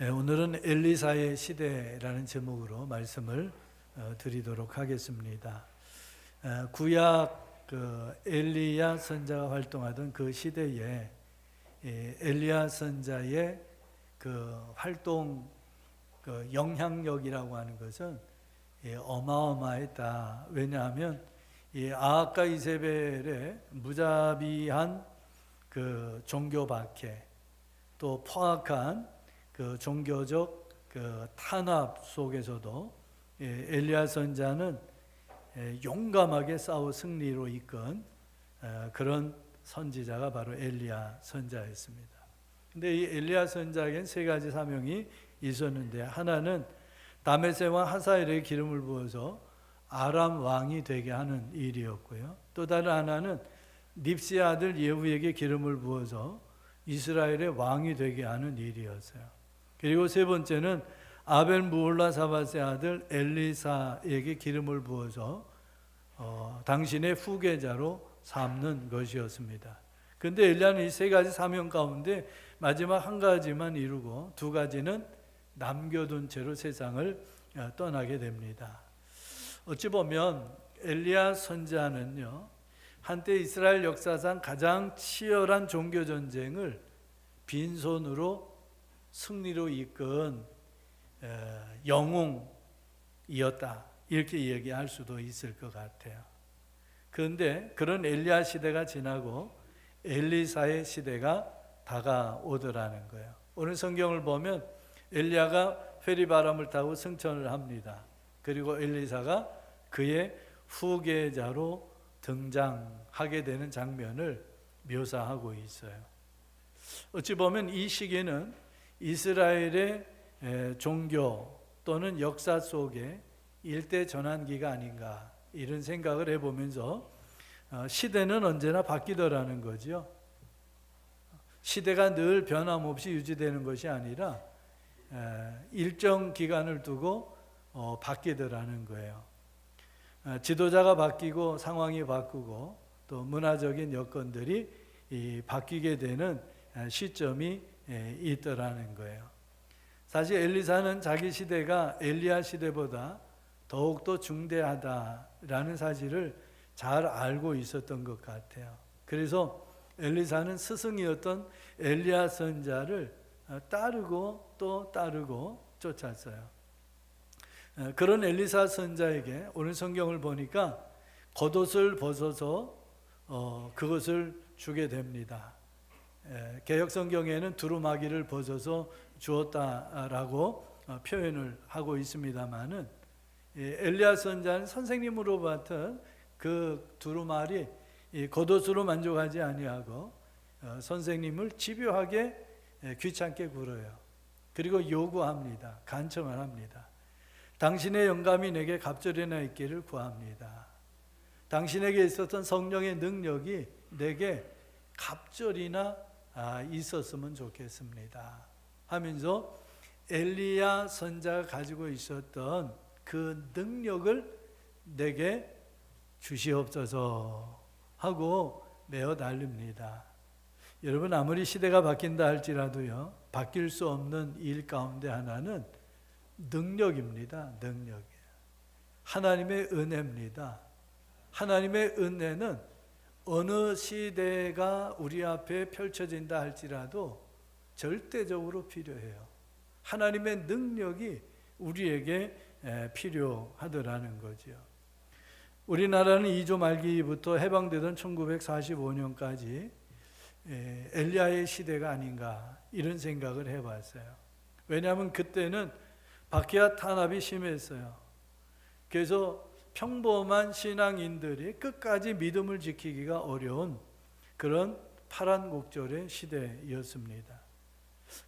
네, 오늘은 엘리사의 시대라는 제목으로 말씀을 어, 드리도록 하겠습니다. 어, 구약 그 엘리야 선자가 활동하던 그 시대에 예, 엘리야 선자의 그 활동 그 영향력이라고 하는 것은 예, 어마어마했다. 왜냐하면 이 아합과 이세벨의 무자비한 그 종교 박해 또 포악한 그 종교적 그 탄압 속에서도 예, 엘리야 선자는 예, 용감하게 싸워 승리로 이끈 어, 그런 선지자가 바로 엘리야 선자였습니다. 근데 이 엘리야 선자에겐 세 가지 사명이 있었는데 하나는 다메세와 하사엘의 기름을 부어서 아람 왕이 되게 하는 일이었고요. 또 다른 하나는 닙시 아들 예후에게 기름을 부어서 이스라엘의 왕이 되게 하는 일이었어요. 그리고 세 번째는 아벨 무올라 사바스의 아들 엘리사에게 기름을 부어서 어, 당신의 후계자로 삼는 것이었습니다. 근데 엘리야는 이 세 가지 사명 가운데 마지막 한 가지만 이루고 두 가지는 남겨둔 채로 세상을 어, 떠나게 됩니다. 어찌 보면 엘리야 선자는요 한때 이스라엘 역사상 가장 치열한 종교 전쟁을 빈손으로 승리로 이끈 영웅이었다 이렇게 얘기할 수도 있을 것 같아요. 그런데 그런 엘리야 시대가 지나고 엘리사의 시대가 다가오더라는 거예요. 오늘 성경을 보면 엘리야가 회리 바람을 타고 승천을 합니다. 그리고 엘리사가 그의 후계자로 등장하게 되는 장면을 묘사하고 있어요. 어찌 보면 이 시기는 이스라엘의 종교 또는 역사 속에 일대 전환기가 아닌가 이런 생각을 해보면서 어, 시대는 언제나 바뀌더라는 거죠. 시대가 늘 변함없이 유지되는 것이 아니라 일정 기간을 두고 어, 바뀌더라는 거예요. 어, 지도자가 바뀌고 상황이 바꾸고 또 문화적인 여건들이 바뀌게 되는 시점이 있더라는 거예요. 사실 엘리사는 자기 시대가 엘리야 시대보다 더욱더 중대하다라는 사실을 잘 알고 있었던 것 같아요. 그래서 엘리사는 스승이었던 엘리야 선자를 어, 따르고 또 따르고 쫓았어요. 어, 그런 엘리사 선자에게 오늘 성경을 보니까 겉옷을 벗어서 어, 그것을 주게 됩니다. 개혁 성경에는 두루마기를 벗어서 주었다라고 표현을 하고 있습니다만은 엘리야 선자는 선생님으로 받은 그 두루마리 겉옷으로 만족하지 아니하고 어, 선생님을 집요하게 귀찮게 굴어요. 그리고 요구합니다. 간청을 합니다. 당신의 영감이 내게 갑절이나 있기를 구합니다. 당신에게 있었던 성령의 능력이 내게 갑절이나 아, 있었으면 좋겠습니다. 하면서 엘리야 선자가 가지고 있었던 그 능력을 내게 주시옵소서 하고 메어 달립니다. 여러분 아무리 시대가 바뀐다 할지라도요 바뀔 수 없는 일 가운데 하나는 능력입니다. 능력. 하나님의 은혜입니다. 하나님의 은혜는 어느 시대가 우리 앞에 펼쳐진다 할지라도 절대적으로 필요해요. 하나님의 능력이 우리에게 필요하더라는 거죠. 우리나라는 2조 말기부터 해방되던 1945년까지 엘리야의 시대가 아닌가 이런 생각을 해봤어요. 왜냐하면 그때는 박해와 탄압이 심했어요. 그래서 평범한 신앙인들이 끝까지 믿음을 지키기가 어려운 그런 파란 곡절의 시대였습니다.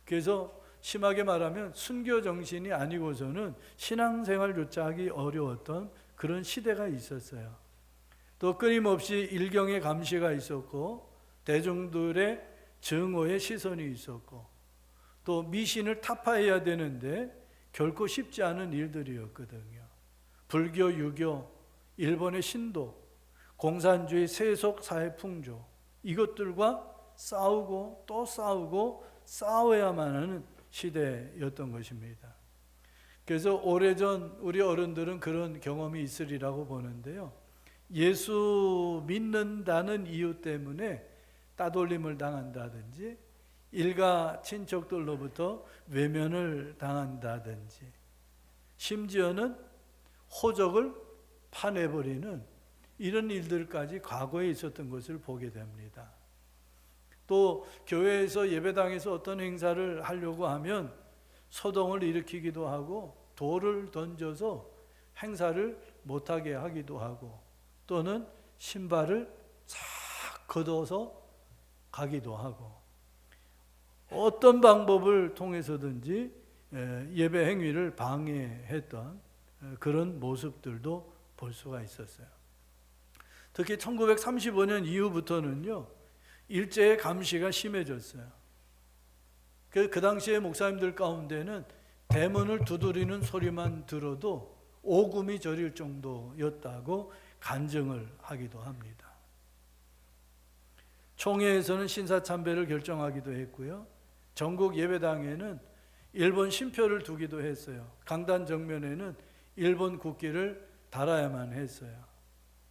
그래서 심하게 말하면 순교 정신이 아니고서는 신앙생활조차 하기 어려웠던 그런 시대가 있었어요. 또 끊임없이 일경의 감시가 있었고 대중들의 증오의 시선이 있었고 또 미신을 타파해야 되는데 결코 쉽지 않은 일들이었거든요. 불교, 유교, 일본의 신도, 공산주의 세속 사회 풍조 이것들과 싸우고 또 싸우고 싸워야만 하는 시대였던 것입니다. 그래서 오래전 우리 어른들은 그런 경험이 있으리라고 보는데요. 예수 믿는다는 이유 때문에 따돌림을 당한다든지 일가 친척들로부터 외면을 당한다든지 심지어는 호적을 파내버리는 이런 일들까지 과거에 있었던 것을 보게 됩니다. 또 교회에서 예배당에서 어떤 행사를 하려고 하면 소동을 일으키기도 하고 돌을 던져서 행사를 못하게 하기도 하고 또는 신발을 싹 걷어서 가기도 하고 어떤 방법을 통해서든지 예배 행위를 방해했던 그런 모습들도 볼 수가 있었어요. 특히 1935년 이후부터는요, 일제의 감시가 심해졌어요. 그, 그 당시에 목사님들 가운데는 대문을 두드리는 소리만 들어도 오금이 저릴 정도였다고 간증을 하기도 합니다. 총회에서는 신사참배를 결정하기도 했고요. 전국 예배당에는 일본 신표를 두기도 했어요. 강단 정면에는 일본 국기를 달아야만 했어요.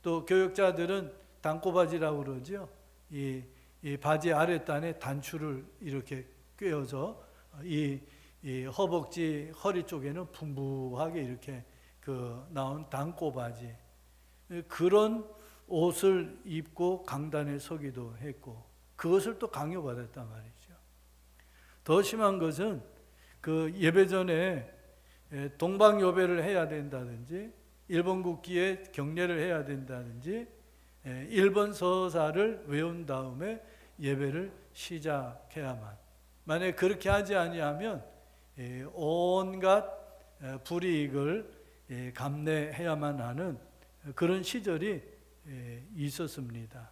또 교역자들은 단꼬바지라고 그러죠. 이, 이 바지 아랫단에 단추를 이렇게 꿰어서 이, 이 허벅지 허리 쪽에는 풍부하게 이렇게 그 나온 단꼬바지 그런 옷을 입고 강단에 서기도 했고 그것을 또 강요받았단 말이죠. 더 심한 것은 그 예배 전에 동방 요배를 해야 된다든지 일본 국기에 경례를 해야 된다든지 일본 서사를 외운 다음에 예배를 시작해야만 만약 그렇게 하지 아니하면 온갖 불이익을 감내해야만 하는 그런 시절이 있었습니다.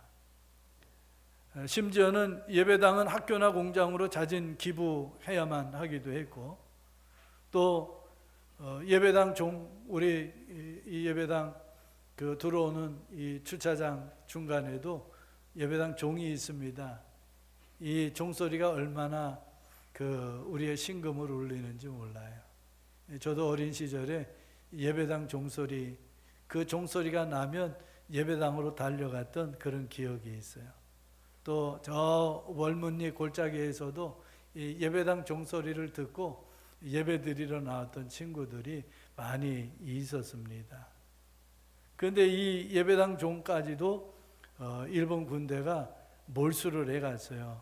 심지어는 예배당은 학교나 공장으로 자진 기부해야만 하기도 했고 또 어, 예배당 종 우리 이 예배당 그 들어오는 이 주차장 중간에도 예배당 종이 있습니다. 이 종소리가 얼마나 그 우리의 신금을 울리는지 몰라요. 저도 어린 시절에 예배당 종소리 그 종소리가 나면 예배당으로 달려갔던 그런 기억이 있어요. 또 저 월문리 골짜기에서도 이 예배당 종소리를 듣고 예배 드리러 나왔던 친구들이 많이 있었습니다. 그런데 이 예배당 종까지도 어, 일본 군대가 몰수를 해갔어요.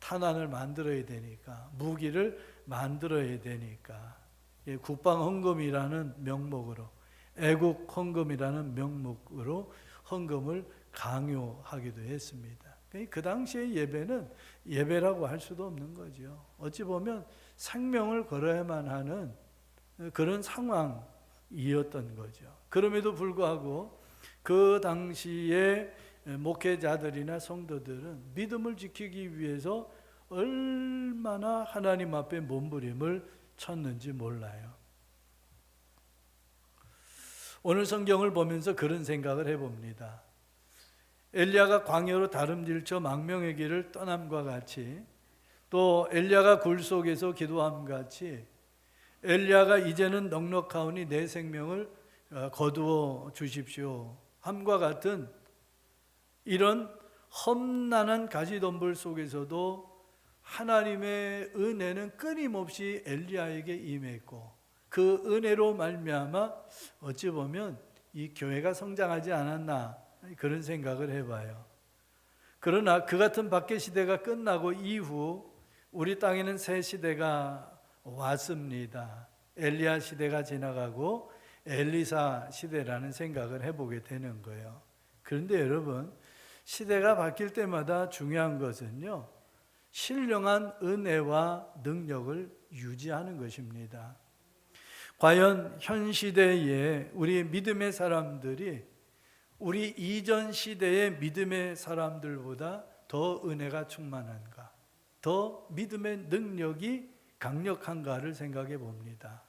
탄환을 만들어야 되니까 무기를 만들어야 되니까 예, 국방 헌금이라는 명목으로 애국 헌금이라는 명목으로 헌금을 강요하기도 했습니다. 그 당시의 예배는 예배라고 할 수도 없는 거죠. 어찌 보면 생명을 걸어야만 하는 그런 상황이었던 거죠. 그럼에도 불구하고 그 당시에 목회자들이나 성도들은 믿음을 지키기 위해서 얼마나 하나님 앞에 몸부림을 쳤는지 몰라요. 오늘 성경을 보면서 그런 생각을 해봅니다. 엘리야가 광야로 다름질쳐 망명의 길을 떠남과 같이 또 엘리야가 굴 속에서 기도함 같이 엘리야가 이제는 넉넉하오니 내 생명을 어, 거두어 주십시오 함과 같은 이런 험난한 가시덤불 속에서도 하나님의 은혜는 끊임없이 엘리야에게 임했고 그 은혜로 말미암아 어찌 보면 이 교회가 성장하지 않았나 그런 생각을 해봐요. 그러나 그 같은 밖의 시대가 끝나고 이후 우리 땅에는 새 시대가 왔습니다. 엘리야 시대가 지나가고 엘리사 시대라는 생각을 해보게 되는 거예요. 그런데 여러분, 시대가 바뀔 때마다 중요한 것은요, 신령한 은혜와 능력을 유지하는 것입니다. 과연 현 시대에 우리 믿음의 사람들이 우리 이전 시대의 믿음의 사람들보다 더 은혜가 충만한가? 더 믿음의 능력이 강력한가를 생각해 봅니다.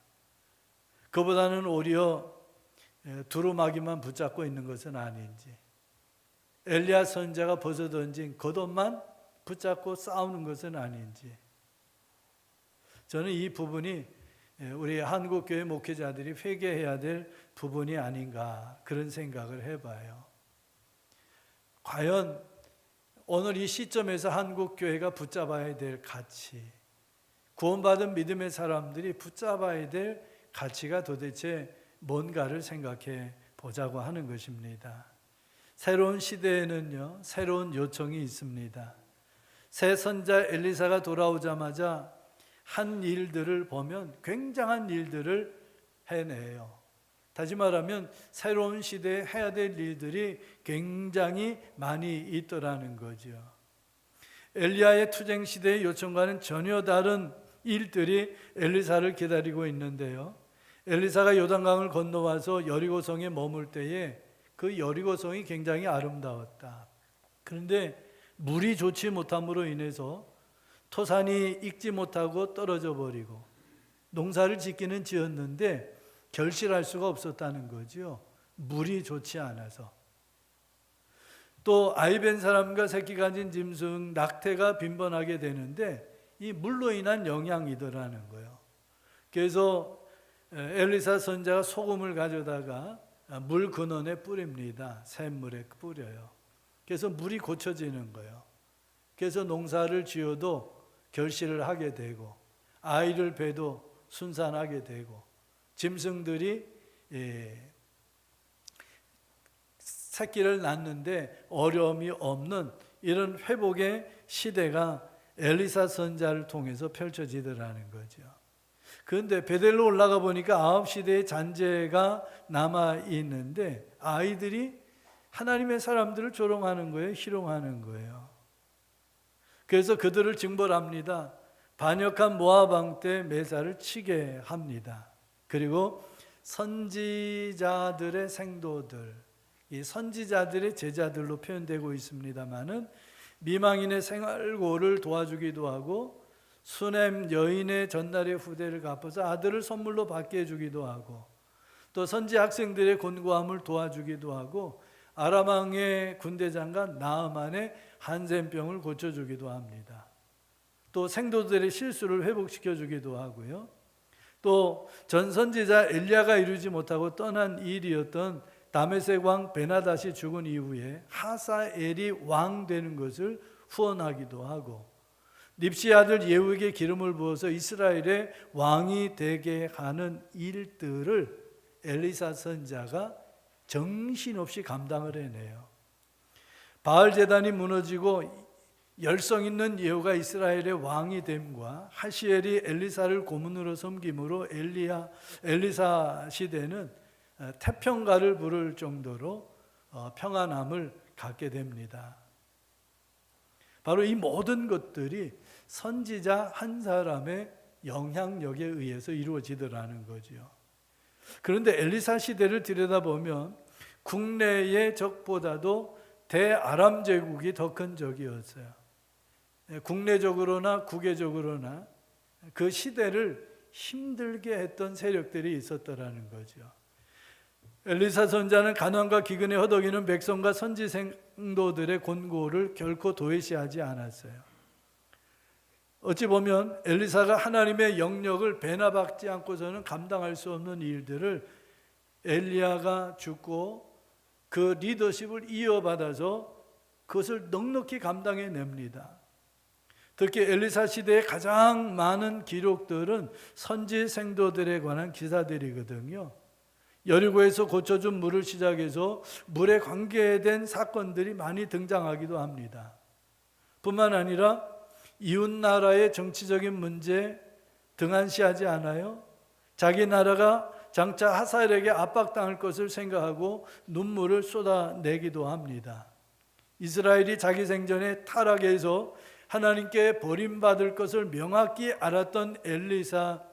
그보다는 오히려 두루마기만 붙잡고 있는 것은 아닌지, 엘리야 선자가 벗어 던진 겉옷만 붙잡고 싸우는 것은 아닌지, 저는 이 부분이 예, 우리 한국 교회 목회자들이 회개해야 될 부분이 아닌가 그런 생각을 해봐요. 과연 오늘 이 시점에서 한국 교회가 붙잡아야 될 가치, 구원받은 믿음의 사람들이 붙잡아야 될 가치가 도대체 뭔가를 생각해 보자고 하는 것입니다. 새로운 시대에는요, 새로운 요청이 있습니다. 새 선자 엘리사가 돌아오자마자 한 일들을 보면 굉장한 일들을 해내요. 다시 말하면 새로운 시대에 해야 될 일들이 굉장히 많이 있더라는 거죠. 엘리야의 투쟁 시대의 요청과는 전혀 다른 일들이 엘리사를 기다리고 있는데요. 엘리사가 요단강을 건너와서 여리고성에 머물 때에 그 여리고성이 굉장히 아름다웠다. 그런데 물이 좋지 못함으로 인해서 토산이 익지 못하고 떨어져 버리고 농사를 짓기는 지었는데 결실할 수가 없었다는 거죠. 물이 좋지 않아서. 또 아이벤 사람과 새끼 가진 짐승 낙태가 빈번하게 되는데 이 물로 인한 영향이더라는 거예요. 그래서 엘리사 선자가 소금을 가져다가 물 근원에 뿌립니다. 샘물에 뿌려요. 그래서 물이 고쳐지는 거예요. 그래서 농사를 지어도 결실을 하게 되고 아이를 배도 순산하게 되고 짐승들이 예, 새끼를 낳는데 어려움이 없는 이런 회복의 시대가 엘리사 선자를 통해서 펼쳐지더라는 거죠. 그런데 베델로 올라가 보니까 아홉 시대의 잔재가 남아 있는데 아이들이 하나님의 사람들을 조롱하는 거예요, 희롱하는 거예요. 그래서 그들을 징벌합니다. 반역한 왕때 매사를 치게 합니다. 그리고 선지자들의 생도들, 이 선지자들의 제자들로 표현되고 있습니다만은 미망인의 생활고를 도와주기도 하고 수냄 여인의 전날의 후대를 갚아서 아들을 선물로 받게 해주기도 하고 또 선지 학생들의 곤고함을 도와주기도 하고 아람왕의 군대 장관 나아만의 한센병을 고쳐주기도 합니다. 또 생도들의 실수를 회복시켜 주기도 하고요. 또 전선지자 엘리야가 이루지 못하고 떠난 일이었던 다메섹 왕 베나다시 죽은 이후에 하사엘이 왕 되는 것을 후원하기도 하고 닙시 아들 예후에게 기름을 부어서 이스라엘의 왕이 되게 하는 일들을 엘리사 선자가 정신없이 감당을 해내요. 바알 제단이 무너지고 열성 있는 예후가 이스라엘의 왕이 됨과 하시엘이 엘리사를 고문으로 섬김으로 엘리야 엘리사 시대는 어, 태평가를 부를 정도로 어, 평안함을 갖게 됩니다. 바로 이 모든 것들이 선지자 한 사람의 영향력에 의해서 이루어지더라는 거죠. 그런데 엘리사 시대를 들여다보면 국내의 적보다도 대아람 제국이 더 큰 적이었어요. 예, 국내적으로나 국외적으로나 그 시대를 힘들게 했던 세력들이 있었더라는 거죠. 엘리사 선자는 가난과 기근에 허덕이는 백성과 선지 생도들의 곤고를 결코 도외시하지 않았어요. 어찌 보면 엘리사가 하나님의 영역을 배나박지 않고서는 감당할 수 없는 일들을 엘리야가 죽고 그 리더십을 이어받아서 그것을 넉넉히 감당해 냅니다. 특히 엘리사 시대의 가장 많은 기록들은 선지 생도들에 관한 기사들이거든요. 여리고에서 고쳐준 물을 시작해서 물에 관계된 사건들이 많이 등장하기도 합니다. 뿐만 아니라 이웃 나라의 정치적인 문제 등한시하지 않아요. 자기 나라가 장차 하사엘에게 압박당할 것을 생각하고 눈물을 쏟아내기도 합니다. 이스라엘이 자기 생전에 타락해서 하나님께 버림받을 것을 명확히 알았던 엘리사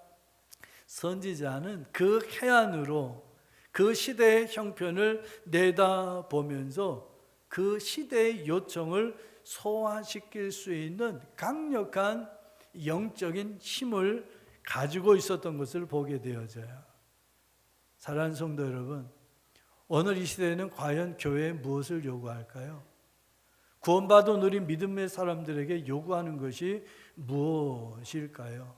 선지자는 그 해안으로 그 시대의 형편을 내다보면서 그 시대의 요청을 소화시킬 수 있는 강력한 영적인 힘을 가지고 있었던 것을 보게 되어져요. 사랑하는 성도 여러분, 오늘 이 시대에는 과연 교회에 무엇을 요구할까요? 구원받은 우리 믿음의 사람들에게 요구하는 것이 무엇일까요?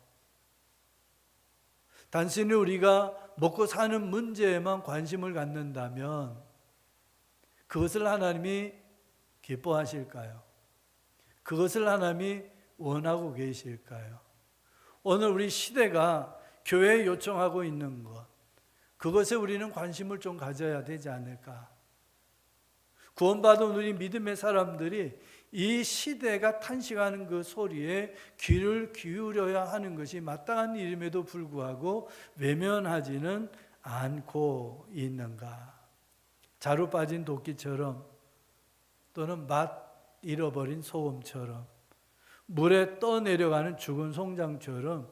단순히 우리가 먹고 사는 문제에만 관심을 갖는다면 그것을 하나님이 기뻐하실까요? 그것을 하나님이 원하고 계실까요? 오늘 우리 시대가 교회에 요청하고 있는 것, 그것에 우리는 관심을 좀 가져야 되지 않을까? 구원받은 우리 믿음의 사람들이 이 시대가 탄식하는 그 소리에 귀를 기울여야 하는 것이 마땅한 일임에도 불구하고 외면하지는 않고 있는가? 자루 빠진 도끼처럼 또는 맛 잃어버린 소금처럼 물에 떠내려가는 죽은 송장처럼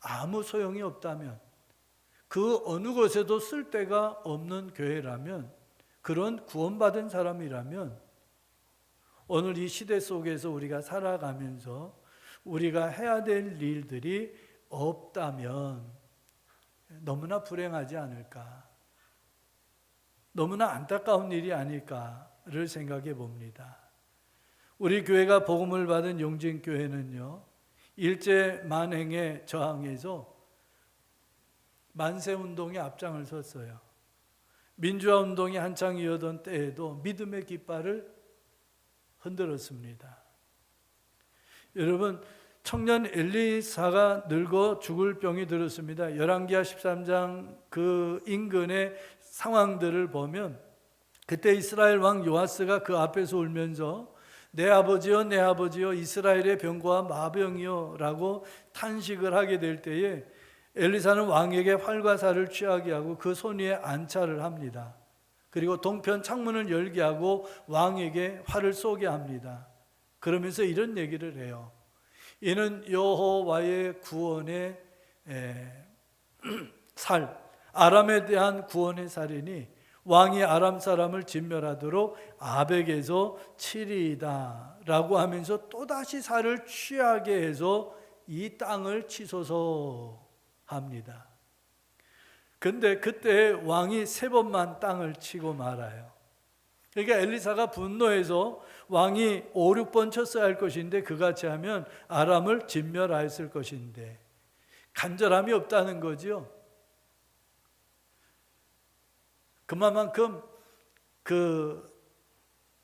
아무 소용이 없다면 그 어느 곳에도 쓸 데가 없는 교회라면 그런 구원받은 사람이라면 오늘 이 시대 속에서 우리가 살아가면서 우리가 해야 될 일들이 없다면 너무나 불행하지 않을까. 너무나 안타까운 일이 아닐까를 생각해 봅니다. 우리 교회가 복음을 받은 용진교회는요, 일제 만행에 저항해서 만세 운동에 앞장을 섰어요. 민주화 운동이 한창 이어던 때에도 믿음의 깃발을 흔들었습니다. 여러분, 청년 엘리사가 늙어 죽을 병이 들었습니다. 열왕기하 13장 그 인근의 상황들을 보면 그때 이스라엘 왕 요아스가 그 앞에서 울면서 내 아버지여 내 아버지여 이스라엘의 병과 마병이여라고 탄식을 하게 될 때에 엘리사는 왕에게 활과 살을 취하게 하고 그 손 위에 안차를 합니다. 그리고 동편 창문을 열게 하고 왕에게 활을 쏘게 합니다. 그러면서 이런 얘기를 해요. 이는 여호와의 구원의 살, 아람에 대한 구원의 살이니 왕이 아람 사람을 진멸하도록 아벡에서 치리이다라고 하면서 또다시 살을 취하게 해서 이 땅을 치소서 합니다. 근데 그때 왕이 세 번만 땅을 치고 말아요. 그러니까 엘리사가 분노해서 왕이 5, 6번 쳤어야 할 것인데 그같이 하면 아람을 진멸하였을 것인데 간절함이 없다는 거죠. 그만큼 그,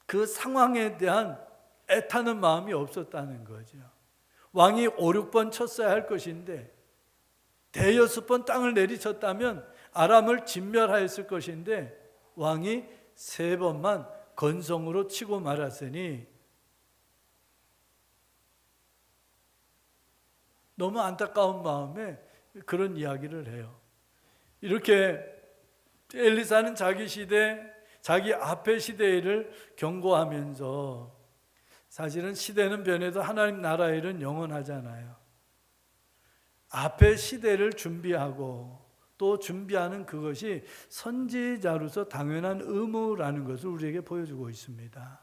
그 상황에 대한 애타는 마음이 없었다는 거죠. 왕이 5, 6번 쳤어야 할 것인데 대여섯 번 땅을 내리쳤다면 아람을 진멸하였을 것인데 왕이 세 번만 건성으로 치고 말았으니 너무 안타까운 마음에 그런 이야기를 해요. 이렇게 엘리사는 자기 시대, 자기 앞의 시대를 경고하면서 사실은 시대는 변해도 하나님 나라 일은 영원하잖아요. 앞의 시대를 준비하고 또 준비하는 그것이 선지자로서 당연한 의무라는 것을 우리에게 보여주고 있습니다.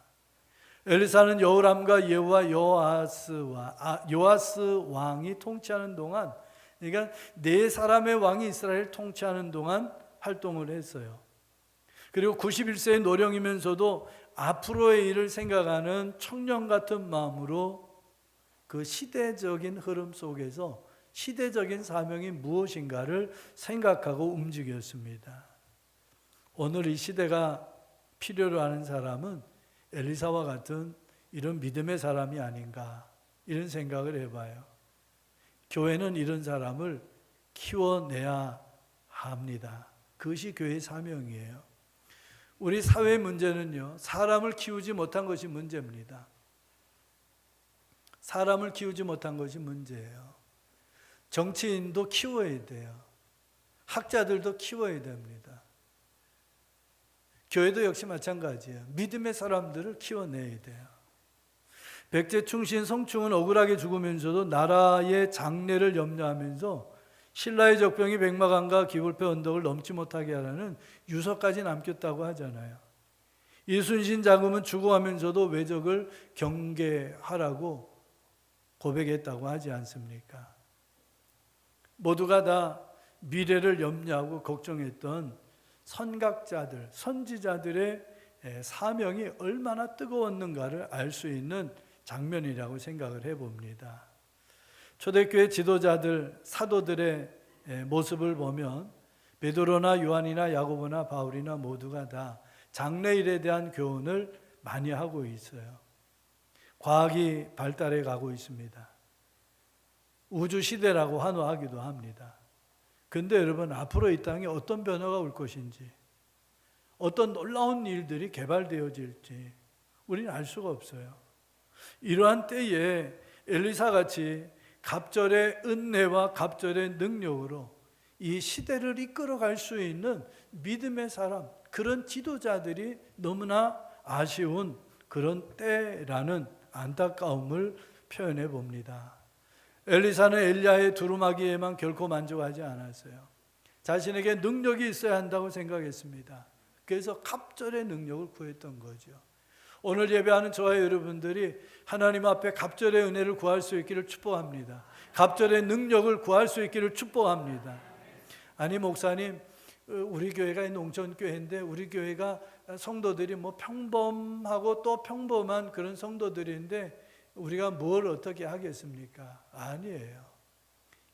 엘리사는 여호람과 예후와 요아스와 아, 요아스 왕이 통치하는 동안 그러니까 네 사람의 왕이 이스라엘 통치하는 동안 활동을 했어요. 그리고 91세의 노령이면서도 앞으로의 일을 생각하는 청년 같은 마음으로 그 시대적인 흐름 속에서 시대적인 사명이 무엇인가를 생각하고 움직였습니다. 오늘 이 시대가 필요로 하는 사람은 엘리사와 같은 이런 믿음의 사람이 아닌가 이런 생각을 해봐요. 교회는 이런 사람을 키워내야 합니다. 그것이 교회의 사명이에요. 우리 사회 문제는요, 사람을 키우지 못한 것이 문제입니다. 사람을 키우지 못한 것이 문제예요. 정치인도 키워야 돼요. 학자들도 키워야 됩니다. 교회도 역시 마찬가지예요. 믿음의 사람들을 키워내야 돼요. 백제 충신 성충은 억울하게 죽으면서도 나라의 장래를 염려하면서 신라의 적병이 백마강과 기울패 언덕을 넘지 못하게 하라는 유서까지 남겼다고 하잖아요. 이순신 장군은 죽어가면서도 외적을 경계하라고 고백했다고 하지 않습니까? 모두가 다 미래를 염려하고 걱정했던 선각자들, 선지자들의 사명이 얼마나 뜨거웠는가를 알 수 있는 장면이라고 생각을 해봅니다. 초대교회 지도자들, 사도들의 예, 모습을 보면 베드로나 요한이나 야고보나 바울이나 모두가 다 장래일에 대한 교훈을 많이 하고 있어요. 과학이 발달해 가고 있습니다. 우주 시대라고 환호하기도 합니다. 근데 여러분 앞으로 이 땅에 어떤 변화가 올 것인지 어떤 놀라운 일들이 개발되어질지 우리는 알 수가 없어요. 이러한 때에 엘리사 같이 갑절의 은혜와 갑절의 능력으로 이 시대를 이끌어 갈 수 있는 믿음의 사람, 그런 지도자들이 너무나 아쉬운 그런 때라는 안타까움을 표현해 봅니다. 엘리사는 엘리야의 두루마기에만 결코 만족하지 않았어요. 자신에게 능력이 있어야 한다고 생각했습니다. 그래서 갑절의 능력을 구했던 거죠. 오늘 예배하는 저와 여러분들이 하나님 앞에 갑절의 은혜를 구할 수 있기를 축복합니다. 갑절의 능력을 구할 수 있기를 축복합니다. 아니 목사님, 어, 우리 교회가 농촌 교회인데 우리 교회가 성도들이 뭐 평범하고 또 평범한 그런 성도들인데 우리가 뭘 어떻게 하겠습니까? 아니에요.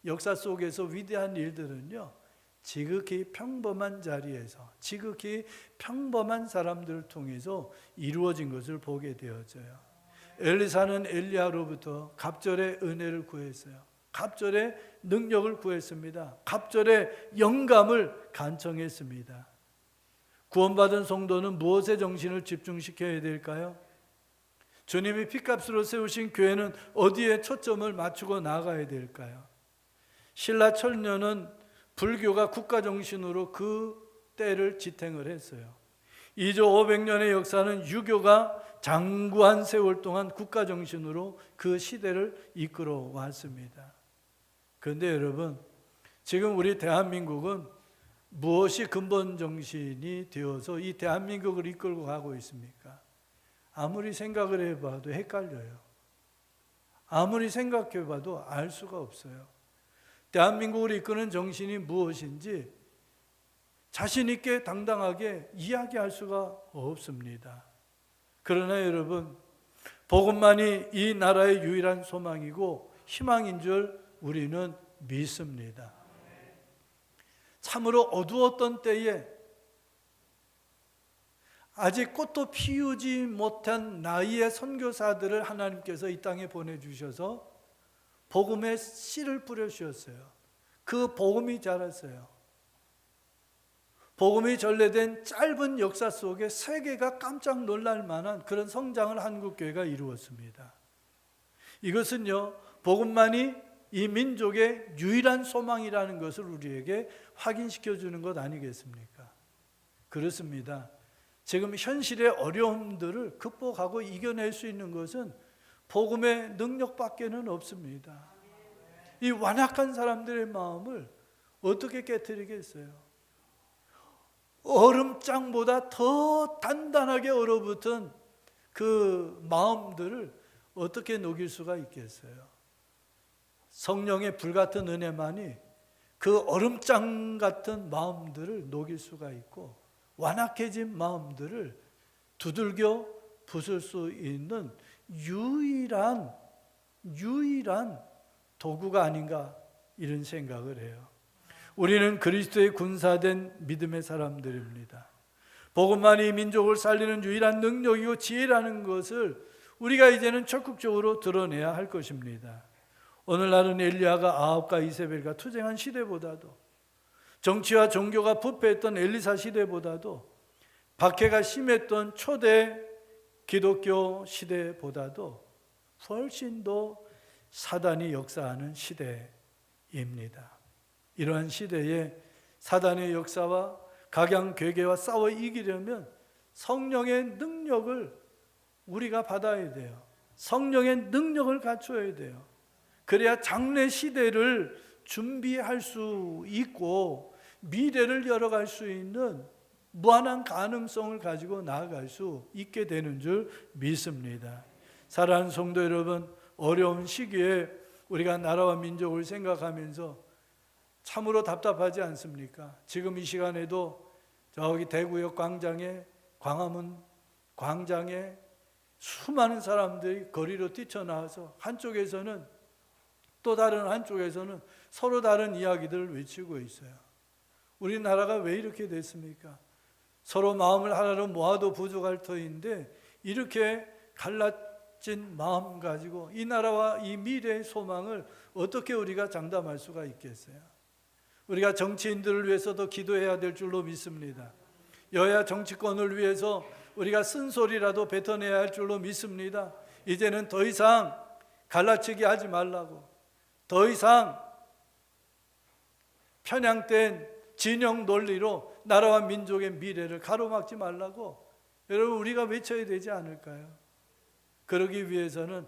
역사 속에서 위대한 일들은요. 지극히 평범한 자리에서 지극히 평범한 사람들을 통해서 이루어진 것을 보게 되어져요. 엘리사는 엘리야로부터 갑절의 은혜를 구했어요. 갑절의 능력을 구했습니다. 갑절의 영감을 간청했습니다. 구원받은 성도는 무엇에 정신을 집중시켜야 될까요? 주님이 피값으로 세우신 교회는 어디에 초점을 맞추고 나가야 될까요? 신라 철년은 불교가 국가 정신으로 그 때를 지탱을 했어요. 2조 500년의 역사는 유교가 장구한 세월 동안 국가 정신으로 그 시대를 이끌어 왔습니다. 그런데 여러분, 지금 우리 대한민국은 무엇이 근본 정신이 되어서 이 대한민국을 이끌고 가고 있습니까? 아무리 생각을 해봐도 헷갈려요. 아무리 생각해봐도 알 수가 없어요. 대한민국을 이끄는 정신이 무엇인지 자신있게 당당하게 이야기할 수가 없습니다. 그러나 여러분, 복음만이 이 나라의 유일한 소망이고 희망인 줄 우리는 믿습니다. 참으로 어두웠던 때에 아직 꽃도 피우지 못한 나이의 선교사들을 하나님께서 이 땅에 보내주셔서 복음의 씨를 뿌려 주셨어요. 그 복음이 자랐어요. 복음이 전래된 짧은 역사 속에 세계가 깜짝 놀랄 만한 그런 성장을 한국 교회가 이루었습니다. 이것은요, 복음만이 이 민족의 유일한 소망이라는 것을 우리에게 확인시켜 주는 것 아니겠습니까? 그렇습니다. 지금 현실의 어려움들을 극복하고 이겨낼 수 있는 것은 복음의 능력밖에는 없습니다. 이 완악한 사람들의 마음을 어떻게 깨뜨리겠어요? 얼음장보다 더 단단하게 얼어붙은 그 마음들을 어떻게 녹일 수가 있겠어요? 성령의 불같은 은혜만이 그 얼음장 같은 마음들을 녹일 수가 있고 완악해진 마음들을 두들겨 부술 수 있는 유일한 유일한 도구가 아닌가 이런 생각을 해요. 우리는 그리스도의 군사된 믿음의 사람들입니다. 복음만이 민족을 살리는 유일한 능력이고 지혜라는 것을 우리가 이제는 적극적으로 드러내야 할 것입니다. 오늘날은 엘리야가 아합과 이세벨과 투쟁한 시대보다도 정치와 종교가 부패했던 엘리사 시대보다도 박해가 심했던 초대 기독교 시대보다도 훨씬 더 사단이 역사하는 시대입니다. 이러한 시대에 사단의 역사와 각양 괴계와 싸워 이기려면 성령의 능력을 우리가 받아야 돼요. 성령의 능력을 갖춰야 돼요. 그래야 장래 시대를 준비할 수 있고 미래를 열어갈 수 있는 무한한 가능성을 가지고 나아갈 수 있게 되는 줄 믿습니다. 사랑하는 성도 여러분, 어려운 시기에 우리가 나라와 민족을 생각하면서 참으로 답답하지 않습니까? 지금 이 시간에도 저기 대구역 광장에 광화문 광장에 수많은 사람들이 거리로 뛰쳐나와서 한쪽에서는 또 다른 한쪽에서는 서로 다른 이야기들을 외치고 있어요. 우리나라가 왜 이렇게 됐습니까? 서로 마음을 하나로 모아도 부족할 터인데 이렇게 갈라진 마음 가지고 이 나라와 이 미래의 소망을 어떻게 우리가 장담할 수가 있겠어요? 우리가 정치인들을 위해서도 기도해야 될 줄로 믿습니다. 여야 정치권을 위해서 우리가 쓴소리라도 뱉어내야 할 줄로 믿습니다. 이제는 더 이상 갈라치기 하지 말라고. 더 이상 편향된 진영 논리로 나라와 민족의 미래를 가로막지 말라고 여러분 우리가 외쳐야 되지 않을까요? 그러기 위해서는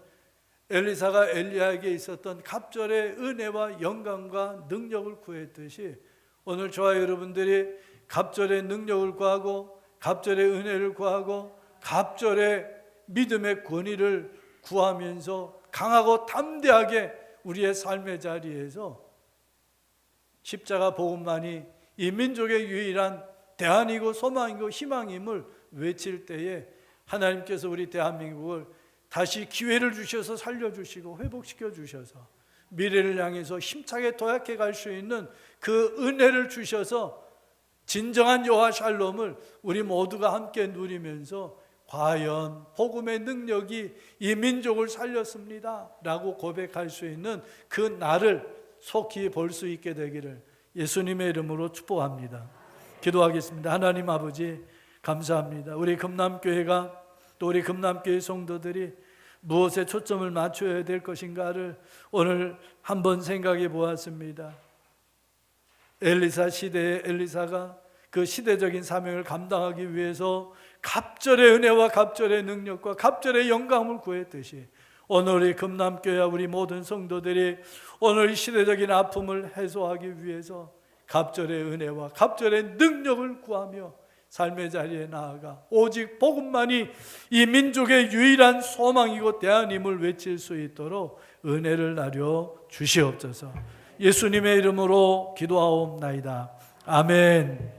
엘리사가 엘리야에게 있었던 갑절의 은혜와 영광과 능력을 구했듯이 오늘 저와 여러분들이 갑절의 능력을 구하고 갑절의 은혜를 구하고 갑절의 믿음의 권위를 구하면서 강하고 담대하게 우리의 삶의 자리에서 십자가 복음만이 이 민족의 유일한 대안이고 소망이고 희망임을 외칠 때에 하나님께서 우리 대한민국을 다시 기회를 주셔서 살려주시고 회복시켜 주셔서 미래를 향해서 힘차게 도약해 갈 수 있는 그 은혜를 주셔서 진정한 여호와 샬롬을 우리 모두가 함께 누리면서 과연 복음의 능력이 이 민족을 살렸습니다라고 고백할 수 있는 그 날을 속히 볼 수 있게 되기를 예수님의 이름으로 축복합니다. 기도하겠습니다. 하나님 아버지 감사합니다. 우리 금남교회가 또 우리 금남교회 성도들이 무엇에 초점을 맞춰야 될 것인가를 오늘 한번 생각해 보았습니다. 엘리사 시대의 엘리사가 그 시대적인 사명을 감당하기 위해서 갑절의 은혜와 갑절의 능력과 갑절의 영감을 구했듯이 오늘 우리 금남교회와 우리 모든 성도들이 오늘 이 시대적인 아픔을 해소하기 위해서 갑절의 은혜와 갑절의 능력을 구하며 삶의 자리에 나아가 오직 복음만이 이 민족의 유일한 소망이고 대안임을 외칠 수 있도록 은혜를 나려 주시옵소서. 예수님의 이름으로 기도하옵나이다. 아멘.